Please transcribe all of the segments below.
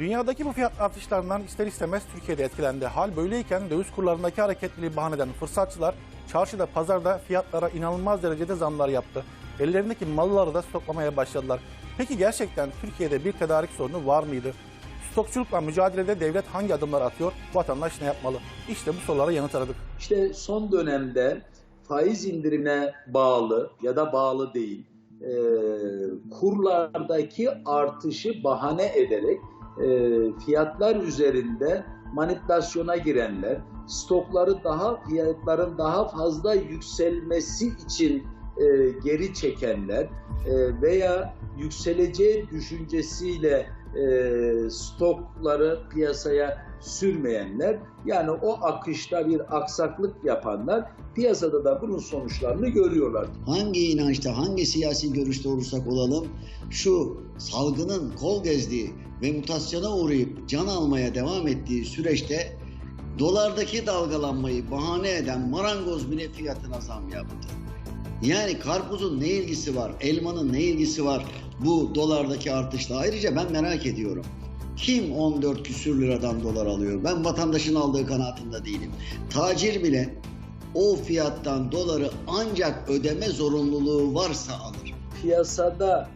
Dünyadaki bu fiyat artışlarından ister istemez Türkiye'de etkilendi. Hal böyleyken döviz kurlarındaki hareketliliği bahane eden fırsatçılar çarşıda pazarda fiyatlara inanılmaz derecede zamlar yaptı. Ellerindeki malları da stoklamaya başladılar. Peki gerçekten Türkiye'de bir tedarik sorunu var mıydı? Stokçulukla mücadelede devlet hangi adımlar atıyor? Vatandaş ne yapmalı? İşte bu sorulara yanıt aradık. İşte son dönemde faiz indirimine bağlı ya da bağlı değil e, kurlardaki artışı bahane ederek fiyatlar üzerinde manipülasyona girenler, stokları daha fiyatların daha fazla yükselmesi için e, geri çekenler e, veya yükseleceği düşüncesiyle e, stokları piyasaya sürmeyenler yani o akışta bir aksaklık yapanlar piyasada da bunun sonuçlarını görüyorlar. hangi inançta, hangi siyasi görüşte olursak olalım şu salgının kol gezdiği ve mutasyona uğrayıp can almaya devam ettiği süreçte dolardaki dalgalanmayı bahane eden marangoz bile fiyatına zam yaptı. Yani karpuzun ne ilgisi var, elmanın ne ilgisi var bu dolardaki artışla? Ayrıca ben merak ediyorum. Kim 14 küsür liradan dolar alıyor? Ben vatandaşın aldığı kanaatinde değilim. Tacir bile o fiyattan doları ancak ödeme zorunluluğu varsa alır. Piyasada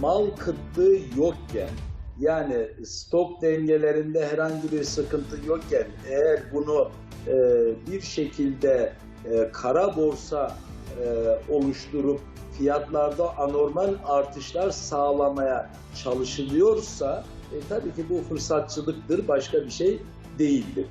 mal kıtlığı yokken yani stok dengelerinde herhangi bir sıkıntı yokken eğer bunu e, bir şekilde e, kara borsa e, oluşturup fiyatlarda anormal artışlar sağlamaya çalışılıyorsa e, tabii ki bu fırsatçılıktır başka bir şey değildir.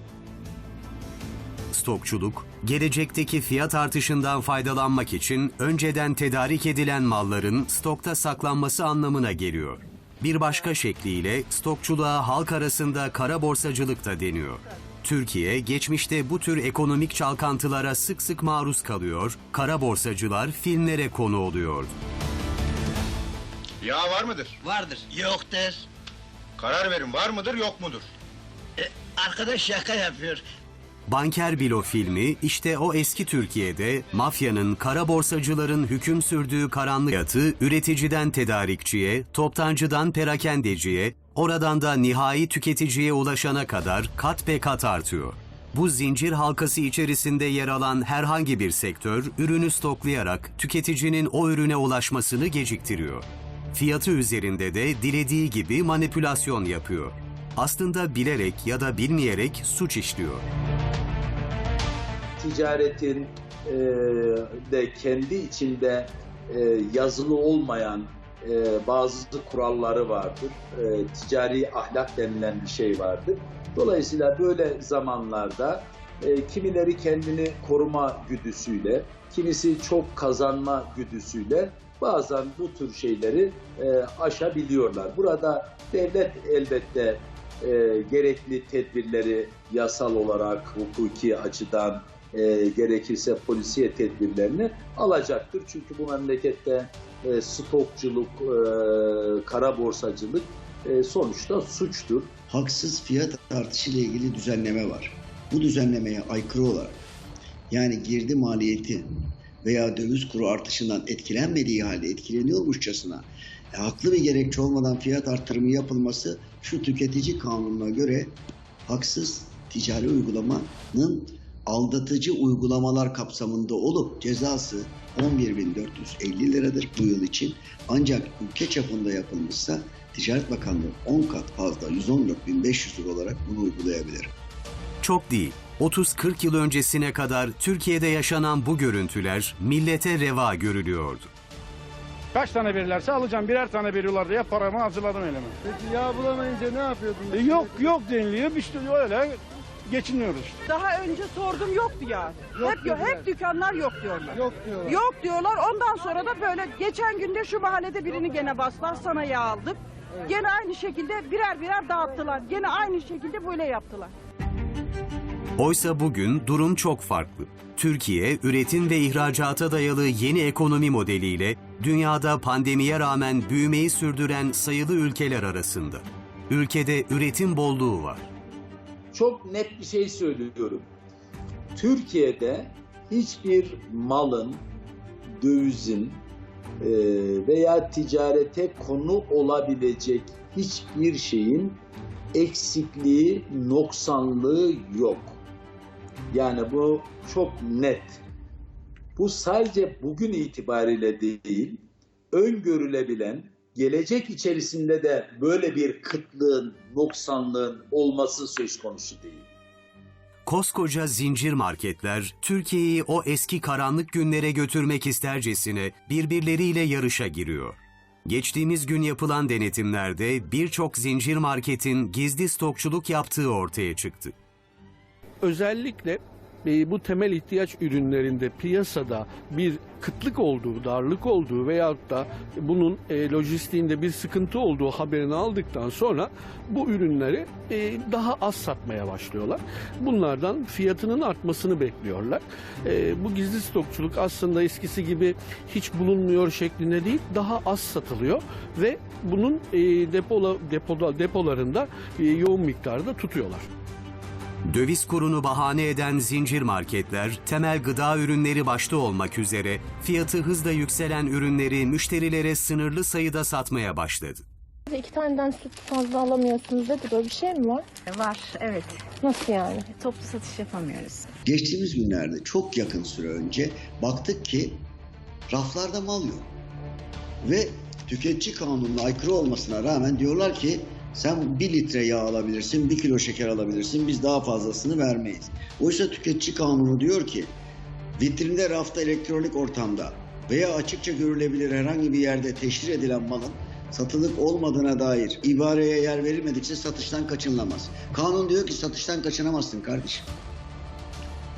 Stokçuluk, gelecekteki fiyat artışından faydalanmak için önceden tedarik edilen malların stokta saklanması anlamına geliyor. Bir başka şekliyle stokçuluğa halk arasında kara borsacılık da deniyor. Türkiye geçmişte bu tür ekonomik çalkantılara sık sık maruz kalıyor, kara borsacılar filmlere konu oluyordu. Yağ var mıdır? Vardır. Yoktur. Karar verin var mıdır yok mudur? E, arkadaş şaka yapıyor. Banker Bilo filmi işte o eski Türkiye'de mafyanın, kara borsacıların hüküm sürdüğü karanlık hayatı üreticiden tedarikçiye, toptancıdan perakendeciye, oradan da nihai tüketiciye ulaşana kadar kat be kat artıyor. Bu zincir halkası içerisinde yer alan herhangi bir sektör ürünü stoklayarak tüketicinin o ürüne ulaşmasını geciktiriyor. Fiyatı üzerinde de dilediği gibi manipülasyon yapıyor. Aslında bilerek ya da bilmeyerek suç işliyor. Ticaretin e, de kendi içinde e, yazılı olmayan e, bazı kuralları vardır. E, ticari ahlak denilen bir şey vardır. Dolayısıyla böyle zamanlarda e, kimileri kendini koruma güdüsüyle, kimisi çok kazanma güdüsüyle bazen bu tür şeyleri e, aşabiliyorlar. Burada devlet elbette e, gerekli tedbirleri yasal olarak, hukuki açıdan e, gerekirse polisiye tedbirlerini alacaktır. Çünkü bu memlekette e, stokçuluk, e, kara borsacılık e, sonuçta suçtur. Haksız fiyat artışı ile ilgili düzenleme var. Bu düzenlemeye aykırı olarak yani girdi maliyeti veya döviz kuru artışından etkilenmediği halde etkileniyormuşçasına e, haklı bir gerekçe olmadan fiyat artırımı yapılması şu tüketici kanununa göre haksız ticari uygulamanın aldatıcı uygulamalar kapsamında olup cezası 11.450 liradır bu yıl için. Ancak ülke çapında yapılmışsa Ticaret Bakanlığı 10 kat fazla 114.500 lira olarak bunu uygulayabilir. Çok değil. 30-40 yıl öncesine kadar Türkiye'de yaşanan bu görüntüler millete reva görülüyordu. Kaç tane verirlerse alacağım. Birer tane veriyorlardı ya paramı hazırladım elime. Peki yağ bulamayınca ne yapıyordun? E, yok yok deniliyor. İşte öyle geçiniyoruz. Daha önce sordum yoktu ya. Yok hep yok, dediler. hep dükkanlar yok diyorlar. Yok diyorlar. Yok diyorlar. Ondan sonra da böyle geçen günde şu mahallede birini gene bastılar. Sana yağ aldık. Gene aynı şekilde birer birer dağıttılar. Gene aynı şekilde böyle yaptılar. Oysa bugün durum çok farklı. Türkiye, üretim ve ihracata dayalı yeni ekonomi modeliyle dünyada pandemiye rağmen büyümeyi sürdüren sayılı ülkeler arasında. Ülkede üretim bolluğu var. Çok net bir şey söylüyorum. Türkiye'de hiçbir malın, dövizin e, veya ticarete konu olabilecek hiçbir şeyin eksikliği, noksanlığı yok. Yani bu çok net. Bu sadece bugün itibariyle değil, öngörülebilen, gelecek içerisinde de böyle bir kıtlığın, noksanlığın olması söz konusu değil. Koskoca zincir marketler Türkiye'yi o eski karanlık günlere götürmek istercesine birbirleriyle yarışa giriyor. Geçtiğimiz gün yapılan denetimlerde birçok zincir marketin gizli stokçuluk yaptığı ortaya çıktı. Özellikle bu temel ihtiyaç ürünlerinde piyasada bir kıtlık olduğu, darlık olduğu veyahut da bunun e, lojistiğinde bir sıkıntı olduğu haberini aldıktan sonra bu ürünleri e, daha az satmaya başlıyorlar. Bunlardan fiyatının artmasını bekliyorlar. E, bu gizli stokçuluk aslında eskisi gibi hiç bulunmuyor şeklinde değil, daha az satılıyor ve bunun e, depola, depoda, depolarında e, yoğun miktarda tutuyorlar. Döviz kurunu bahane eden zincir marketler, temel gıda ürünleri başta olmak üzere fiyatı hızla yükselen ürünleri müşterilere sınırlı sayıda satmaya başladı. İki taneden süt fazla alamıyorsunuz dedi. Böyle bir şey mi var? Var, evet. Nasıl yani? Toplu satış yapamıyoruz. Geçtiğimiz günlerde çok yakın süre önce baktık ki raflarda mal yok. Ve tüketici kanununa aykırı olmasına rağmen diyorlar ki sen bir litre yağ alabilirsin, bir kilo şeker alabilirsin, biz daha fazlasını vermeyiz. Oysa tüketici kanunu diyor ki vitrinde, rafta, elektronik ortamda veya açıkça görülebilir herhangi bir yerde teşhir edilen malın satılık olmadığına dair ibareye yer verilmedikçe satıştan kaçınılamaz. Kanun diyor ki satıştan kaçınamazsın kardeşim.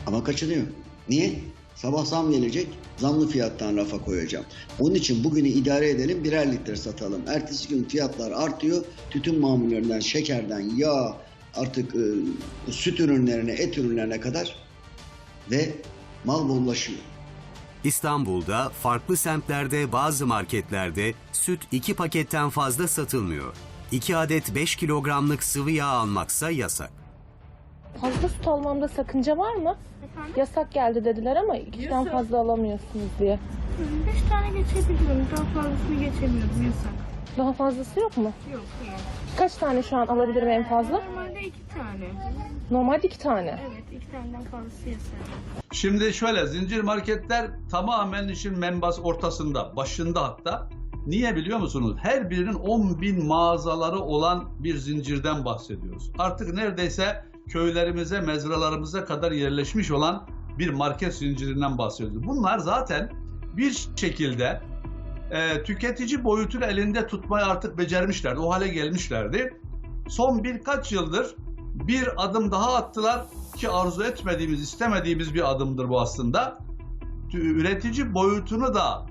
Ama kaçınıyor. Niye? Sabah zam gelecek, zamlı fiyattan rafa koyacağım. Onun için bugünü idare edelim, birer litre satalım. Ertesi gün fiyatlar artıyor, tütün mamullerinden, şekerden, yağ, artık e, süt ürünlerine, et ürünlerine kadar ve mal bollaşıyor. İstanbul'da farklı semtlerde bazı marketlerde süt 2 paketten fazla satılmıyor. 2 adet 5 kilogramlık sıvı yağ almaksa yasak. Fazla süt almamda sakınca var mı? Yasak geldi dediler ama ikiden fazla alamıyorsunuz diye. Beş tane geçebiliyorum. Daha fazlasını geçemiyorum. Yasak. Daha fazlası yok mu? Yok. yok. Kaç tane şu an alabilirim en fazla? Normalde iki tane. Normalde iki tane. Evet, iki taneden fazlası yasak. Şimdi şöyle zincir marketler tamamen işin membas ortasında, başında hatta. Niye biliyor musunuz? Her birinin 10 bin mağazaları olan bir zincirden bahsediyoruz. Artık neredeyse köylerimize, mezralarımıza kadar yerleşmiş olan bir market zincirinden bahsediyoruz. Bunlar zaten bir şekilde e, tüketici boyutunu elinde tutmayı artık becermişlerdi. O hale gelmişlerdi. Son birkaç yıldır bir adım daha attılar ki arzu etmediğimiz, istemediğimiz bir adımdır bu aslında. Üretici boyutunu da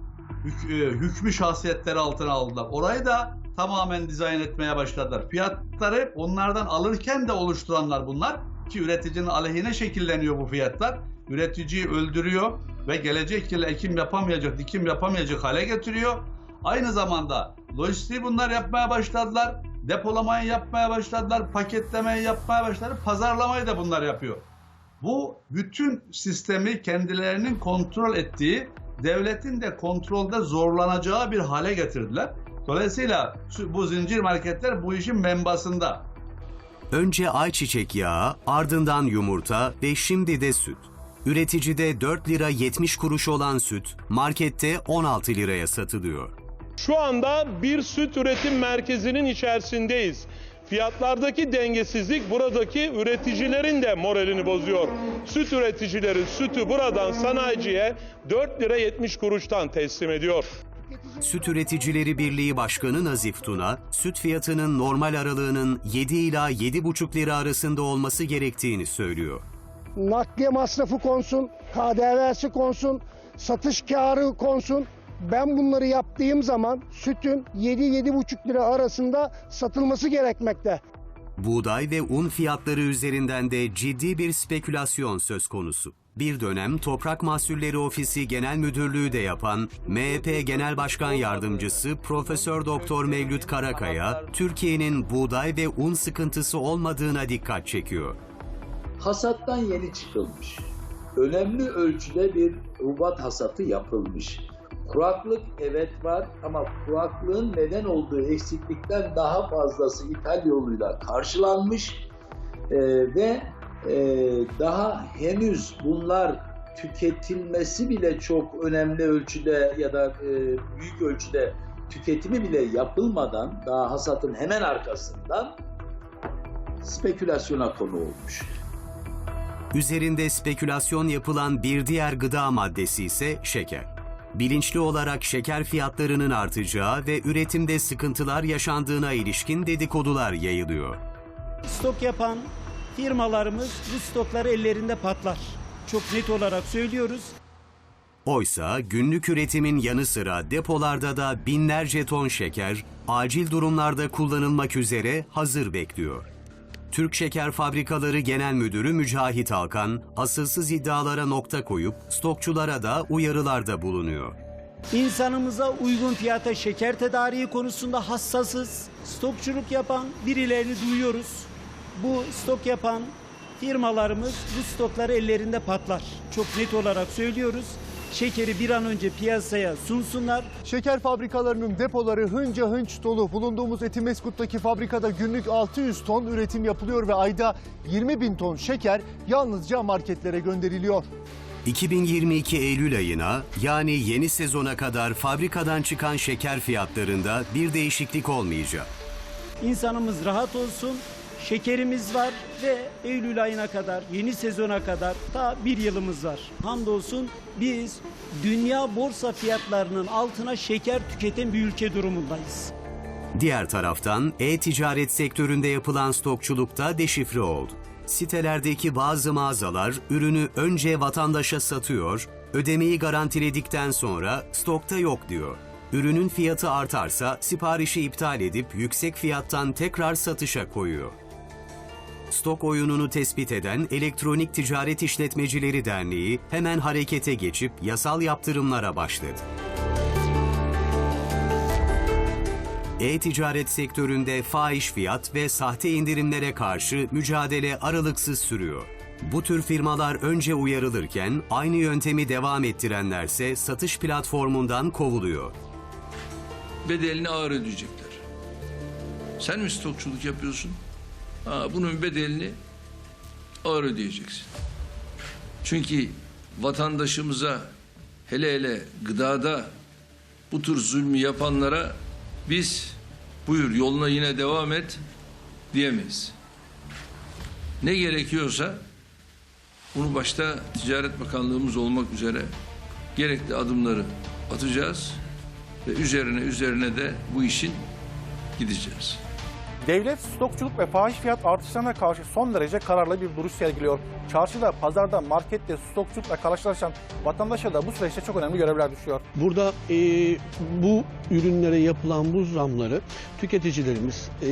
hük- e, hükmü şahsiyetleri altına aldılar. Orayı da tamamen dizayn etmeye başladılar. Fiyatları onlardan alırken de oluşturanlar bunlar ki üreticinin aleyhine şekilleniyor bu fiyatlar. Üreticiyi öldürüyor ve gelecek yıl ekim yapamayacak, dikim yapamayacak hale getiriyor. Aynı zamanda lojistiği bunlar yapmaya başladılar. Depolamayı yapmaya başladılar, paketlemeyi yapmaya başladılar, pazarlamayı da bunlar yapıyor. Bu bütün sistemi kendilerinin kontrol ettiği, devletin de kontrolde zorlanacağı bir hale getirdiler. Dolayısıyla şu- bu zincir marketler bu işin membasında. Önce ayçiçek yağı, ardından yumurta ve şimdi de süt. Üreticide 4 lira 70 kuruş olan süt markette 16 liraya satılıyor. Şu anda bir süt üretim merkezinin içerisindeyiz. Fiyatlardaki dengesizlik buradaki üreticilerin de moralini bozuyor. Süt üreticileri sütü buradan sanayiciye 4 lira 70 kuruştan teslim ediyor. Süt Üreticileri Birliği Başkanı Nazif Tuna, süt fiyatının normal aralığının 7 ila 7,5 lira arasında olması gerektiğini söylüyor. Nakliye masrafı konsun, KDV'si konsun, satış karı konsun. Ben bunları yaptığım zaman sütün 7-7,5 lira arasında satılması gerekmekte. Buğday ve un fiyatları üzerinden de ciddi bir spekülasyon söz konusu. Bir dönem Toprak Mahsulleri Ofisi Genel Müdürlüğü de yapan MHP Genel Başkan Yardımcısı Profesör Doktor Mevlüt Karakaya, Türkiye'nin buğday ve un sıkıntısı olmadığına dikkat çekiyor. Hasattan yeni çıkılmış. Önemli ölçüde bir rubat hasatı yapılmış. Kuraklık evet var ama kuraklığın neden olduğu eksiklikten daha fazlası ithal yoluyla karşılanmış Ee, ve daha henüz bunlar tüketilmesi bile çok önemli ölçüde ya da e, büyük ölçüde tüketimi bile yapılmadan daha hasatın hemen arkasından spekülasyona konu olmuş. Üzerinde spekülasyon yapılan bir diğer gıda maddesi ise şeker. Bilinçli olarak şeker fiyatlarının artacağı ve üretimde sıkıntılar yaşandığına ilişkin dedikodular yayılıyor. Stok yapan firmalarımız bu stokları ellerinde patlar. Çok net olarak söylüyoruz. Oysa günlük üretimin yanı sıra depolarda da binlerce ton şeker acil durumlarda kullanılmak üzere hazır bekliyor. Türk Şeker Fabrikaları Genel Müdürü Mücahit Alkan, asılsız iddialara nokta koyup stokçulara da uyarılarda bulunuyor. İnsanımıza uygun fiyata şeker tedariği konusunda hassasız. Stokçuluk yapan birilerini duyuyoruz. Bu stok yapan firmalarımız bu stokları ellerinde patlar. Çok net olarak söylüyoruz. Şekeri bir an önce piyasaya sunsunlar. Şeker fabrikalarının depoları hınca hınç dolu. Bulunduğumuz Etimeskut'taki fabrikada günlük 600 ton üretim yapılıyor ve ayda 20 bin ton şeker yalnızca marketlere gönderiliyor. 2022 Eylül ayına yani yeni sezona kadar fabrikadan çıkan şeker fiyatlarında bir değişiklik olmayacak. İnsanımız rahat olsun. Şekerimiz var ve Eylül ayına kadar, yeni sezona kadar ta bir yılımız var. Hamdolsun biz dünya borsa fiyatlarının altına şeker tüketen bir ülke durumundayız. Diğer taraftan e-ticaret sektöründe yapılan stokçulukta deşifre oldu. Sitelerdeki bazı mağazalar ürünü önce vatandaşa satıyor, ödemeyi garantiledikten sonra stokta yok diyor. Ürünün fiyatı artarsa siparişi iptal edip yüksek fiyattan tekrar satışa koyuyor. Stok oyununu tespit eden Elektronik Ticaret İşletmecileri Derneği hemen harekete geçip yasal yaptırımlara başladı. E-ticaret sektöründe fahiş fiyat ve sahte indirimlere karşı mücadele aralıksız sürüyor. Bu tür firmalar önce uyarılırken aynı yöntemi devam ettirenlerse satış platformundan kovuluyor. bedelini ağır ödeyecekler. Sen mi stokçuluk yapıyorsun? Ha, bunun bedelini ağır ödeyeceksin. Çünkü vatandaşımıza hele hele gıdada bu tür zulmü yapanlara biz buyur yoluna yine devam et diyemeyiz. Ne gerekiyorsa bunu başta Ticaret Bakanlığımız olmak üzere gerekli adımları atacağız ve üzerine üzerine de bu işin gideceğiz. Devlet stokçuluk ve fahiş fiyat artışlarına karşı son derece kararlı bir duruş sergiliyor. Çarşıda, pazarda, markette stokçulukla karşılaşan vatandaşa da bu süreçte çok önemli görevler düşüyor. Burada e, bu ürünlere yapılan bu zamları tüketicilerimiz e,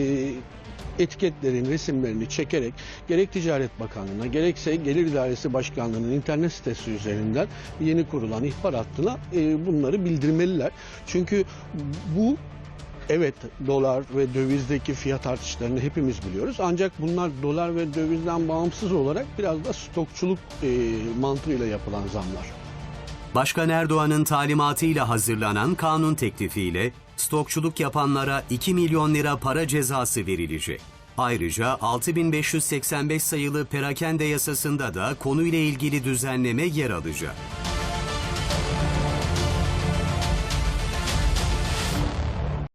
etiketlerin resimlerini çekerek gerek Ticaret Bakanlığı'na gerekse Gelir İdaresi Başkanlığı'nın internet sitesi üzerinden yeni kurulan ihbar hattına e, bunları bildirmeliler. Çünkü bu Evet dolar ve dövizdeki fiyat artışlarını hepimiz biliyoruz. Ancak bunlar dolar ve dövizden bağımsız olarak biraz da stokçuluk e, mantığıyla yapılan zamlar. Başkan Erdoğan'ın talimatıyla hazırlanan kanun teklifiyle stokçuluk yapanlara 2 milyon lira para cezası verilecek. Ayrıca 6585 sayılı perakende yasasında da konuyla ilgili düzenleme yer alacak.